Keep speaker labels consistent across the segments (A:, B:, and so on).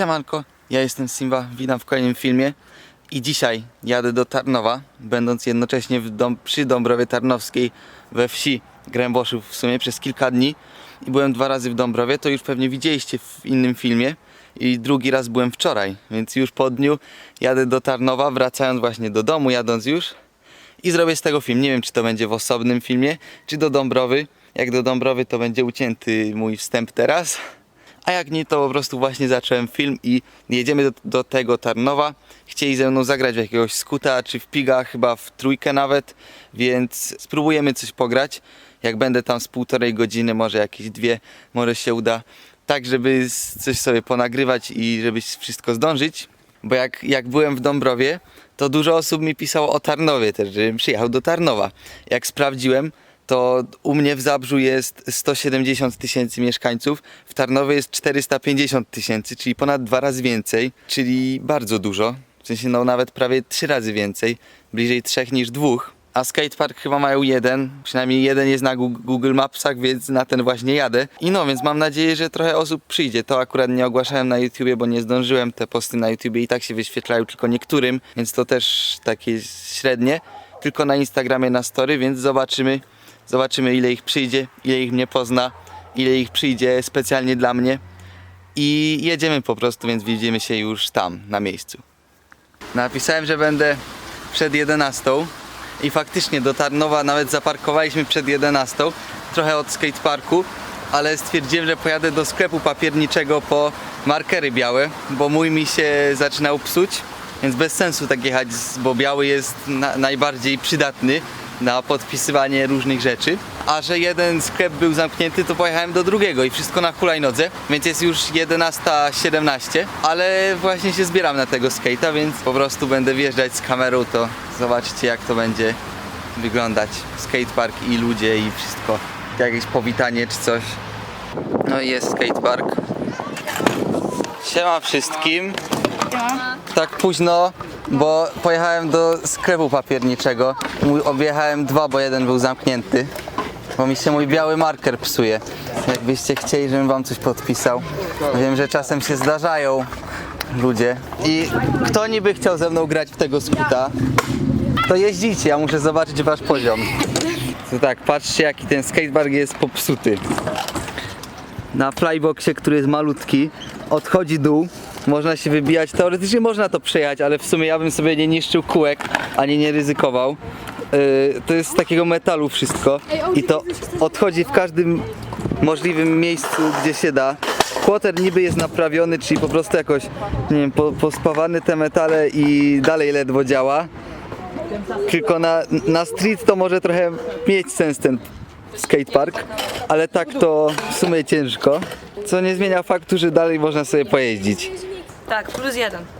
A: Siemanko, ja jestem Simba, witam w kolejnym filmie i dzisiaj jadę do Tarnowa, będąc jednocześnie dom, przy Dąbrowie Tarnowskiej we wsi Gręboszów w sumie przez kilka dni i byłem dwa razy w Dąbrowie, to już pewnie widzieliście w innym filmie i drugi raz byłem wczoraj, więc już po dniu jadę do Tarnowa, wracając właśnie do domu, jadąc już i zrobię z tego film. Nie wiem, czy to będzie w osobnym filmie, czy do Dąbrowy. Jak do Dąbrowy, to będzie ucięty mój wstęp teraz. A jak nie, to po prostu właśnie zacząłem film i jedziemy do, do tego Tarnowa. Chcieli ze mną zagrać w jakiegoś skuta, czy w piga, chyba w trójkę nawet, więc spróbujemy coś pograć. Jak będę tam z półtorej godziny, może jakieś dwie, może się uda. Tak, żeby coś sobie ponagrywać i żeby wszystko zdążyć. Bo jak, jak byłem w Dąbrowie, to dużo osób mi pisało o Tarnowie też, żebym przyjechał do Tarnowa. Jak sprawdziłem, to u mnie w Zabrzu jest 170 tysięcy mieszkańców, w Tarnowie jest 450 tysięcy, czyli ponad dwa razy więcej, czyli bardzo dużo. W sensie no nawet prawie trzy razy więcej, bliżej trzech niż dwóch. A skatepark chyba mają jeden, przynajmniej jeden jest na Google Mapsach, więc na ten właśnie jadę. I no, więc mam nadzieję, że trochę osób przyjdzie. To akurat nie ogłaszałem na YouTubie, bo nie zdążyłem. Te posty na YouTubie i tak się wyświetlają tylko niektórym, więc to też takie średnie. Tylko na Instagramie na story, więc zobaczymy, zobaczymy ile ich przyjdzie, ile ich mnie pozna, ile ich przyjdzie specjalnie dla mnie. I jedziemy po prostu, więc widzimy się już tam, na miejscu. Napisałem, że będę przed 11 i faktycznie do Tarnowa nawet zaparkowaliśmy przed 11, trochę od skateparku, ale stwierdziłem, że pojadę do sklepu papierniczego po markery białe, bo mój mi się zaczynał psuć, więc bez sensu tak jechać, bo biały jest na, najbardziej przydatny na podpisywanie różnych rzeczy. A że jeden sklep był zamknięty, to pojechałem do drugiego i wszystko na hulajnodze, więc jest już 11.17, ale właśnie się zbieram na tego skate'a, więc po prostu będę wjeżdżać z kamerą, to zobaczcie jak to będzie wyglądać. Skatepark i ludzie i wszystko. Jakieś powitanie czy coś. No i jest skatepark. Siema wszystkim. Tak późno, bo pojechałem do sklepu papierniczego. Mój- Objechałem dwa, bo jeden był zamknięty. Bo mi się mój biały marker psuje. Jakbyście chcieli, żebym wam coś podpisał. Wiem, że czasem się zdarzają ludzie. I kto niby chciał ze mną grać w tego skuta, to jeździcie, ja muszę zobaczyć wasz poziom. To tak, patrzcie jaki ten skatepark jest popsuty na flyboxie, który jest malutki, odchodzi dół, można się wybijać, teoretycznie można to przejechać, ale w sumie ja bym sobie nie niszczył kółek, ani nie ryzykował. Yy, to jest z takiego metalu wszystko i to odchodzi w każdym możliwym miejscu, gdzie się da. Quarter niby jest naprawiony, czyli po prostu jakoś, nie wiem, po, pospawany te metale i dalej ledwo działa. Tylko na, na street to może trochę mieć sens ten skatepark, ale tak to w sumie ciężko. Co nie zmienia faktu, że dalej można sobie pojeździć.
B: Tak, plus jeden.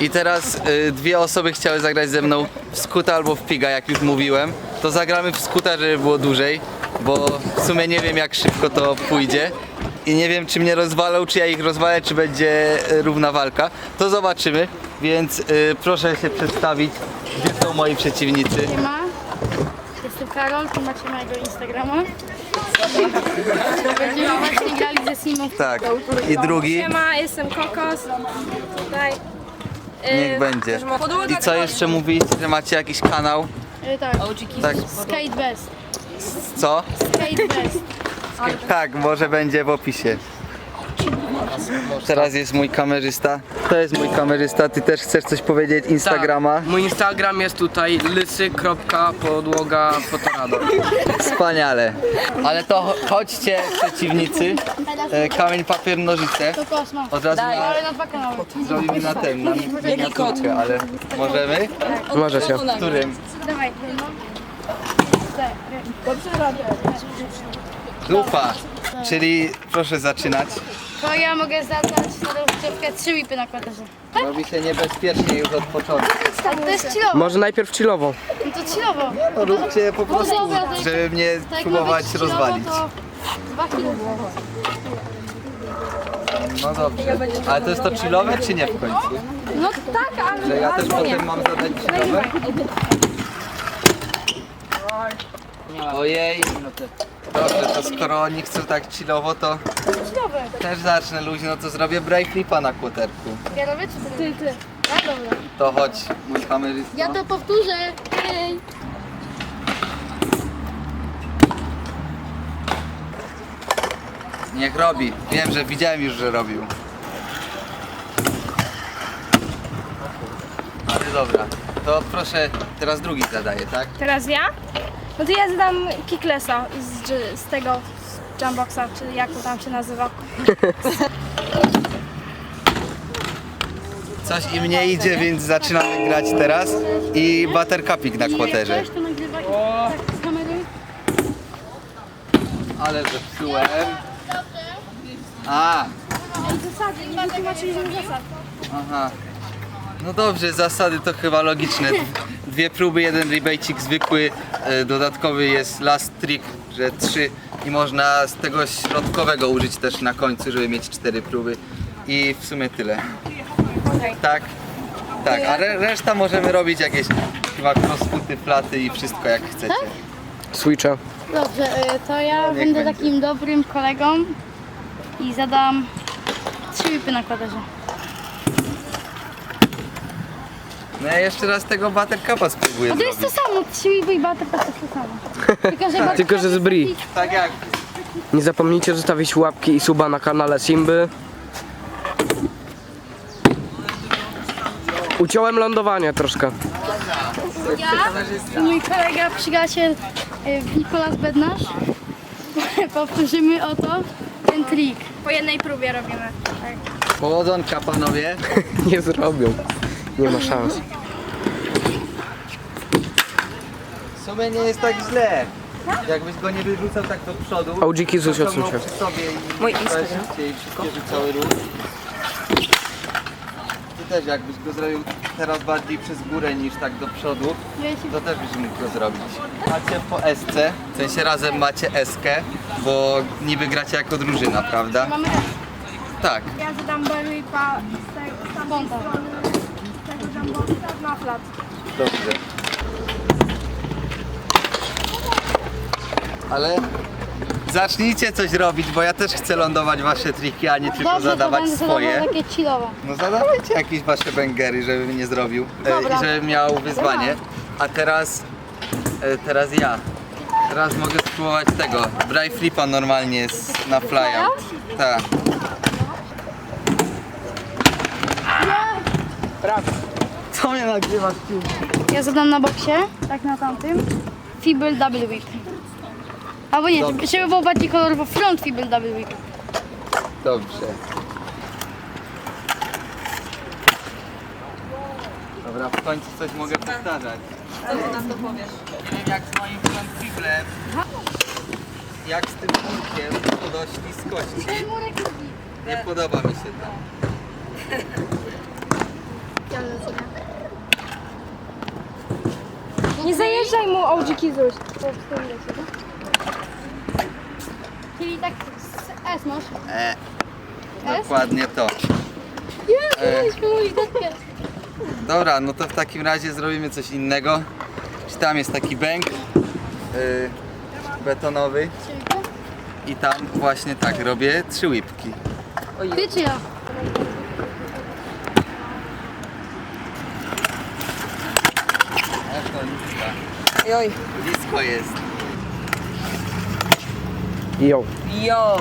A: I teraz y, dwie osoby chciały zagrać ze mną w skuta albo w piga, jak już mówiłem. To zagramy w skuta, żeby było dłużej, bo w sumie nie wiem jak szybko to pójdzie. I nie wiem czy mnie rozwalą, czy ja ich rozwalę, czy będzie y, równa walka. To zobaczymy, więc y, proszę się przedstawić, gdzie są moi przeciwnicy.
C: Siema, jestem Karol, tu macie mojego Instagrama. Będziemy właśnie grali ze Simą.
A: Tak. I drugi,
B: Siema, jestem Kokos. Tutaj.
A: Niech będzie. I co jeszcze mówiliście, że macie jakiś kanał?
C: Y, tak,
A: Tak,
C: Skate Best.
A: co?
C: Skate Best.
A: Tak, może będzie w opisie. Teraz jest mój kamerzysta. To jest mój kamerzysta. Ty też chcesz coś powiedzieć? Instagrama.
D: Tak. Mój Instagram jest tutaj lysy.podłoga fotorado.
A: Wspaniale. Ale to cho- chodźcie przeciwnicy. E, kamień, papier, nożyce. Od razu na,
C: Ale na dwa kanały.
A: zrobimy na ten, na miniaturkę, ale możemy?
D: Może się.
A: W którym?
C: Dawaj, no.
A: Dupa. Czyli proszę zaczynać.
C: To ja mogę zadać na rozgrzewkę trzy whipy na kwaterze.
A: Robi się niebezpiecznie już od początku.
C: Tak, to jest chillowo.
D: Może najpierw chillowo.
C: No to chillowo.
A: No, róbcie po prostu,
C: dobra, to-
A: żeby mnie
C: Tak, jak ma
A: próbować
C: być chillowo,
A: rozwalić.
C: To dwa kilo.
A: No dobrze. Ale to jest to chillowe czy nie w końcu?
C: No tak, ale...
A: Że ja też potem mam zadać chillowe? Ojej. Dobrze, to skoro oni chcą tak chillowo, to też zacznę luźno, to zrobię break flipa na kłoterku.
C: Ja robię czy ty? Ty, ty. Ja dobra.
A: To chodź, mój kamerysta.
C: Ja to powtórzę. Hej.
A: Niech robi. Wiem, że widziałem już, że robił. Ale dobra, to proszę, teraz drugi zadaje, tak?
B: Teraz ja? No to ja zadam kicklessa z, z tego z jumboxa, czy jak to tam się nazywa.
A: Coś im nie idzie, więc zaczynamy grać teraz. I buttercupik na
C: nagrywaj tak.
A: Ale zepsułem. A,
B: zasady, nie wytłumaczyliśmy zasad.
A: aha. No dobrze, zasady to chyba logiczne. Dwie próby, jeden rebejcik zwykły, e, dodatkowy jest last trick, że trzy i można z tego środkowego użyć też na końcu, żeby mieć cztery próby. I w sumie tyle. Tak? Tak, a re reszta możemy robić jakieś chyba crossfity, flaty i wszystko jak chcecie.
D: Switcha.
C: Dobrze, y, to ja
A: niech
C: będę
A: będzie.
C: takim dobrym kolegą i zadam trzy whipy na kwadracie.
A: No ja jeszcze raz tego buttercupa spróbuję
C: No to jest to
A: zrobić.
C: samo, whipy i butter to jest to samo. Tylko, że, butter
D: Tylko, że z brie.
A: Tak jak
D: Nie zapomnijcie zostawić łapki i suba na kanale Simby. Uciąłem lądowanie troszkę.
C: I mój kolega, przyjaciel y, Nikolas Bednarz. Powtórzymy oto ten trik.
B: Po jednej próbie robimy. Tak.
A: powodzonka panowie.
D: Nie zrobią. Nie ma szans.
A: W sumie nie jest tak źle. Jakbyś go nie wyrzucał tak do przodu.
D: OG odsuń się.
A: przy sobie i
B: Mój Instagram.
A: szybciej cały ruch. Ty też jakbyś go zrobił teraz bardziej przez górę niż tak do przodu, to też byś mógł go zrobić. Macie po SC, w sensie razem macie eskę, bo niby gracie jako drużyna, prawda?
C: Mamy
A: Tak.
B: Ja zadam berrypa z tego z tamtej strony na flat.
A: Dobrze. Ale zacznijcie coś robić, bo ja też chcę lądować wasze triki, a nie tylko
C: Dobrze, to
A: zadawać
C: będę
A: swoje.
C: zadawał takie chillowe.
A: No zadawajcie jakieś wasze bęgery, żebym nie zrobił e,
C: Dobra.
A: i żebym miał wyzwanie. A teraz, e, teraz ja. Teraz mogę spróbować tego. Bry flipa normalnie jest na flyout. Tak. Co mnie nagrywasz ci?
C: Ja zadam na boksie, tak na tamtym. Fibel double whip. Albo nie, żeby, żeby było bardziej kolorowo, front fibel double whip.
A: Dobrze. Dobra, w końcu coś mogę powtarzać. Co nam to powiesz? Nie wiem jak z moim frontfiblem, jak z tym kurkiem to do śliskości. Nie podoba mi się to.
B: Nie zajeżdżaj mu OG Kizuś.
C: Czyli tak z S masz.
A: E, dokładnie to.
C: Jezu, mój dopiero.
A: Dobra, no to w takim razie zrobimy coś innego. Czy tam jest taki bęk y, betonowy i tam właśnie tak robię trzy łipki.
C: Ty czy ja?
A: Jak to niska?
B: Oj.
A: Blisko jest.
D: Yo.
B: Yo.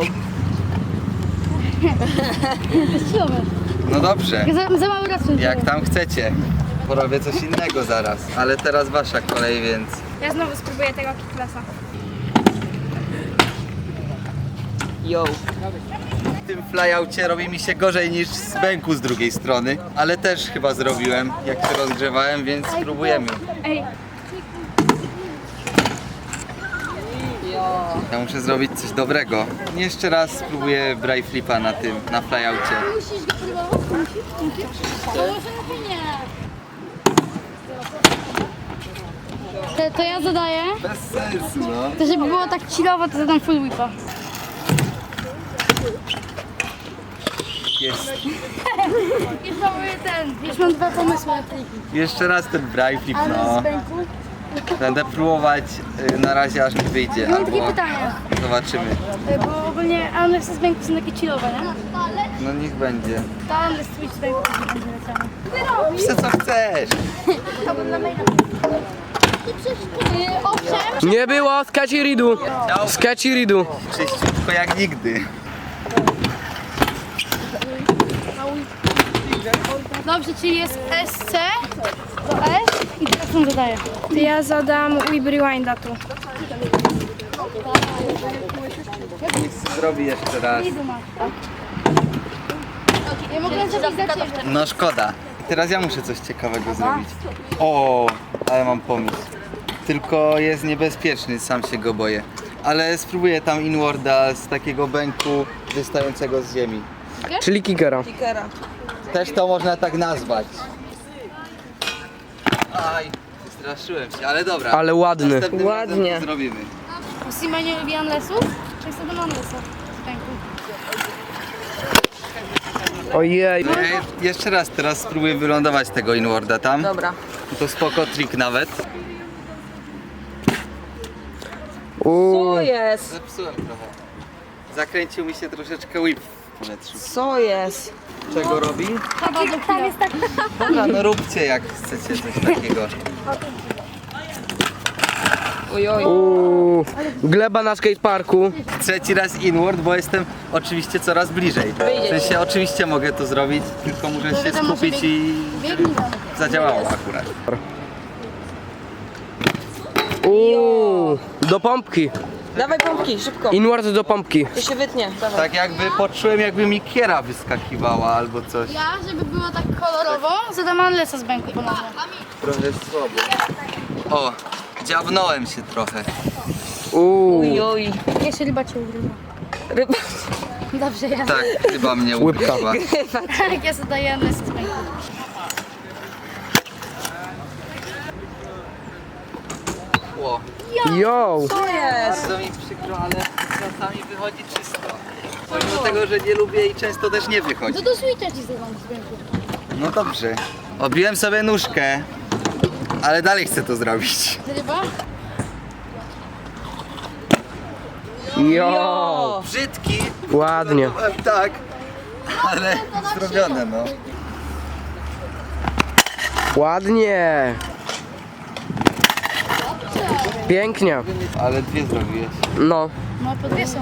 C: To jest chillowe.
A: No dobrze,
C: Za, za mały raz
A: jak tam chcecie. Porobię coś innego zaraz, ale teraz wasza kolej, więc
B: Ja znowu spróbuję tego kicklessa.
D: Yo.
A: w tym flyaucie robi mi się gorzej niż z bęku z drugiej strony, ale też chyba zrobiłem, jak się rozgrzewałem, więc spróbujemy.
B: Ej,
A: Ja muszę zrobić coś dobrego. Jeszcze raz spróbuję bray flipa na tym, na flyaucie.
C: Musisz go próbować? Musisz? To nie. To, ja zadaję.
A: Bez sensu, no.
C: To żeby było tak chillowo, to zadam full whipa.
A: Jest.
C: Już mamy ten, już mam dwa pomysły na triki.
A: Jeszcze raz ten bray flip,
C: Ale
A: no.
C: z bęku
A: Będę próbować y, na razie aż mi wyjdzie.
C: Mam takie
A: Albo
C: pytanie,
A: zobaczymy.
C: y, bo ogólnie Unless z Banku są takie chillowe, nie?
A: No niech będzie.
C: To Unless Twitch z Banku będzie leciane.
A: Piszę co chcesz.
D: Nie było sketchy ridu. Sketchy ridu.
A: Czyściutko jak nigdy.
C: dobrze, czyli jest SC do S i teraz on zadaje.
B: To ja zadam Whip Rewinda tu.
A: Zrobi jeszcze raz.
C: Ja mogę zrobić za ciebie.
A: No szkoda. Teraz ja muszę coś ciekawego zrobić. O, ale mam pomysł. Tylko jest niebezpieczny, sam się go boję. Ale spróbuję tam inwarda z takiego bęku wystającego z ziemi.
D: Czyli kickera.
A: Też to można tak nazwać. Aj, straszyłem się, ale dobra.
D: Ale ładny.
A: Następnym razem
E: Ładnie.
A: to zrobimy.
C: Sima nie lubi Unlessów? Często do Unlessa z Banku.
D: Ojej.
A: No ja je- jeszcze raz teraz spróbuję wylądować tego inwarda tam.
E: Dobra.
A: To spoko trik nawet.
D: Uuu.
E: Co jest?
A: Zepsułem trochę. Zakręcił mi się troszeczkę whip w powietrzu.
E: Co jest?
A: Czego robi?
C: Chyba Tam jest tak...
A: Dobra, no róbcie jak chcecie coś takiego.
E: Ojoj.
D: Uuu. Gleba na skateparku.
A: Trzeci raz inward, bo jestem oczywiście coraz bliżej. W sensie oczywiście mogę to zrobić, tylko muszę się skupić i zadziałało akurat.
D: Uuu. Do pompki.
E: Dawaj pompki, szybko.
D: Inward do pompki.
E: To się wytnie. Dawaj.
A: Tak jakby poczułem jakby mi kiera wyskakiwała albo coś.
C: Ja, żeby było tak kolorowo, zadam Unlessa z Banku ponownie.
A: Trochę słabo. O, dziabnąłem się trochę.
D: Uuu.
E: Ojoj.
C: Jeszcze ryba cię ugrywa.
E: Ryba.
C: Dobrze, ja.
A: Tak, chyba mnie ugryzła.
C: Tak, ja zadaję Unlessa z Banku.
A: Ło.
D: Yo.
E: Co jest?
A: Bardzo mi przykro, ale czasami wychodzi czysto. Pomimo tego, że nie lubię i często też nie wychodzi.
C: No to Switcha ci z.
A: No dobrze. Obiłem sobie nóżkę, ale dalej chcę to zrobić.
C: Ryba?
D: Yo.
A: Brzydki,
D: Ładnie.
A: tak, ale zrobione no.
D: Ładnie. Pięknie.
A: Ale dwie zrobiłeś.
D: No.
C: No, po dwie są.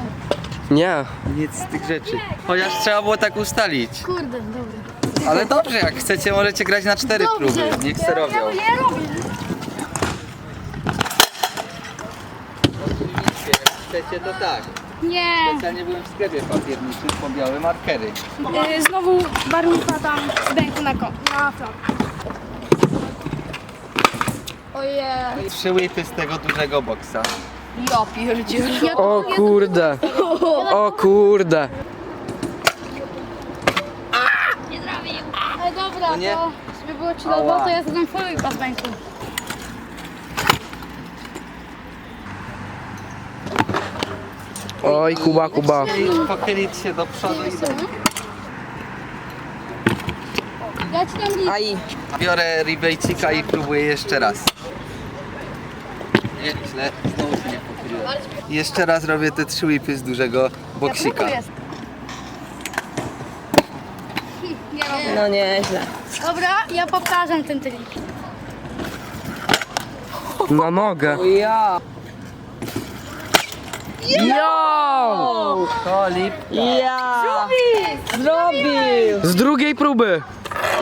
D: Nie.
A: Nic z tych rzeczy. Chociaż trzeba było tak ustalić.
C: Kurde, dobra.
A: Ale dobrze, jak chcecie możecie grać na cztery próby. Niech se robią.
C: Ja robię.
A: Jak chcecie to tak.
C: Nie.
A: Specjalnie byłem w sklepie papierniczym po białe markery.
B: Y, znowu barwnika tam z na, na flak.
C: Ojej.
A: Trzy whipy z tego dużego boksa.
E: Ja pierdzielę.
D: O kurde. O kurde.
C: Ale dobra,
A: No nie?
C: to żeby było chillowo,
A: Ała.
C: to ja zadam follow Banku.
D: Oj, Kuba, Kuba.
A: I pochylić się do przodu i do...
C: Ja ci dam list.
E: Aj.
A: Biorę ribejcika i próbuję jeszcze raz. Nie, źle, znowu się nie pochyliłem. Jeszcze raz robię te trzy whipy z dużego boksika.
E: No nieźle.
C: Dobra, ja powtarzam ten trik.
D: Na nogę.
E: O ja.
D: Yo!
A: Kolip.
E: Ja. Zrobił.
D: Z drugiej próby.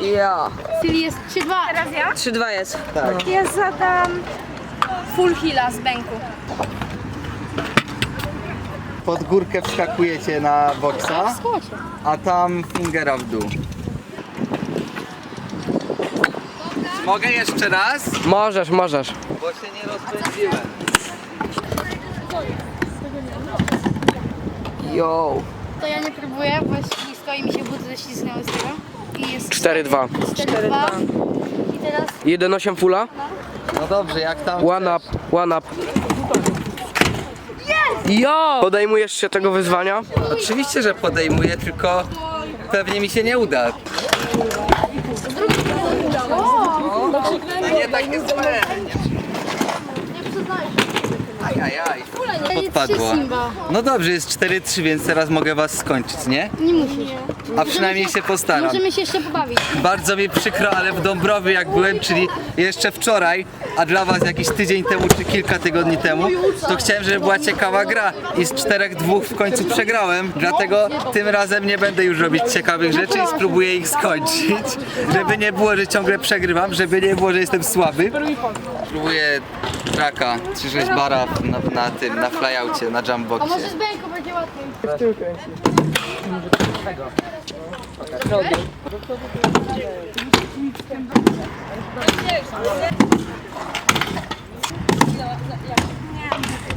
E: Ja.
C: Czyli jest 3-2.
B: Teraz ja?
E: 3-2 jest.
A: Tak.
B: Ja zadam full heala z Banku.
A: Pod górkę wskakujecie na boksa,
C: Skocie.
A: a tam fingera w dół. Mogę jeszcze raz?
D: Możesz, możesz.
A: Bo się nie rozpędziłem.
E: Yo.
C: To ja nie próbuję, bo jest ślisko i mi się buty ześlizgnęły z tego. I jest
D: 4-2.
C: 4-2. I teraz
D: 1-8 fulla.
A: No dobrze, jak tam
D: One up, one up. Yo! Podejmujesz się tego wyzwania?
A: Oczywiście, że podejmuję, tylko pewnie mi się nie uda. To nie takie złe. Ajajaj.
C: Jest
A: Podpadło. No dobrze, jest 4-3, więc teraz mogę was skończyć, nie?
C: Nie musisz.
A: A przynajmniej się postaram.
C: Możemy się jeszcze pobawić.
A: Bardzo mi przykro, ale w Dąbrowie jak byłem, czyli jeszcze wczoraj, a dla was jakiś tydzień temu czy kilka tygodni temu, to chciałem, żeby była ciekawa gra i z czterech dwóch w końcu przegrałem, dlatego tym razem nie będę już robić ciekawych rzeczy i spróbuję ich skończyć, żeby nie było, że ciągle przegrywam, żeby nie było, że jestem słaby. Spróbuję traka, 3-6 bara na, na tym, na flyoutie, na
C: A
A: jumpboxie.
C: może z bęką będzie łatwiej.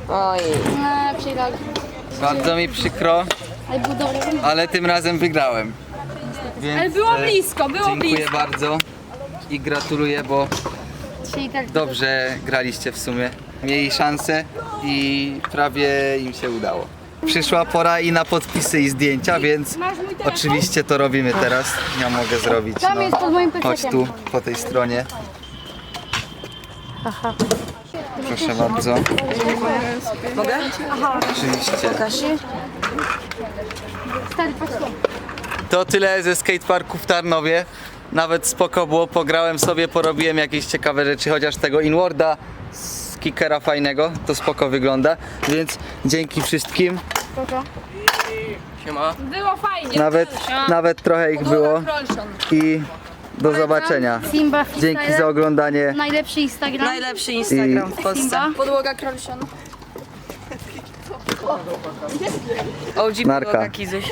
E: Oj.
C: No, przegrali.
A: Bardzo mi przykro,
C: Ale był dobry.
A: ale tym razem wygrałem. Więc,
B: Ale było
A: e,
B: blisko, było
A: Dziękuję
B: blisko.
A: bardzo i gratuluję, bo
C: Czyli tak.
A: dobrze graliście w sumie. Mieli szansę i prawie im się udało. Przyszła pora i na podpisy i zdjęcia, więc
B: Masz mój telefon?
A: oczywiście to robimy teraz. Ja mogę zrobić.
C: Tam jest pod moim
A: Chodź tu, po tej stronie. Proszę bardzo.
E: Mogę?
A: Oczywiście.
C: Stary, patrz tu.
A: To tyle ze skateparku w Tarnowie. Nawet spoko było, pograłem sobie, porobiłem jakieś ciekawe rzeczy, chociaż tego inwarda z kickera fajnego, to spoko wygląda. Więc dzięki wszystkim.
C: Spoko.
D: Siema.
B: Było fajnie.
A: Nawet, nawet trochę ich było. I do zobaczenia.
C: Simba
A: Dzięki za oglądanie.
C: Najlepszy Instagram.
E: Najlepszy Instagram w Polsce.
C: Simba.
B: Podłoga Krolszon.
E: OG
A: Narka.
E: podłoga Kizuś.